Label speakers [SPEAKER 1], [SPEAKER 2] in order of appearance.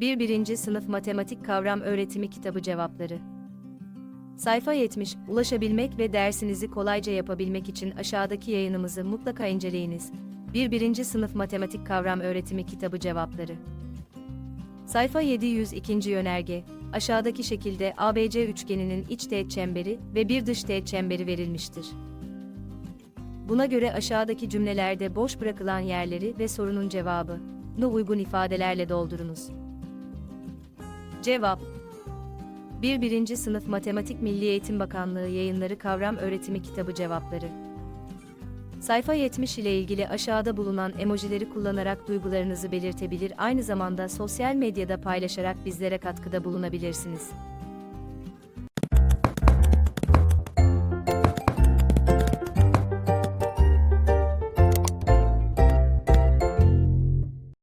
[SPEAKER 1] 1. 1. Sınıf Matematik Kavram Öğretimi Kitabı Cevapları Sayfa 70, ulaşabilmek ve dersinizi kolayca yapabilmek için aşağıdaki yayınımızı mutlaka inceleyiniz. 1. 1. Sınıf Matematik Kavram Öğretimi Kitabı Cevapları Sayfa 702. Yönerge, aşağıdaki şekilde ABC üçgeninin iç teğet çemberi ve bir dış teğet çemberi verilmiştir. Buna göre aşağıdaki cümlelerde boş bırakılan yerleri ve sorunun cevabını uygun ifadelerle doldurunuz. Cevap 1. 1. Sınıf Matematik Milli Eğitim Bakanlığı Yayınları Kavram Öğretimi Kitabı Cevapları Sayfa 70 ile ilgili aşağıda bulunan emojileri kullanarak duygularınızı belirtebilir aynı zamanda sosyal medyada paylaşarak bizlere katkıda bulunabilirsiniz.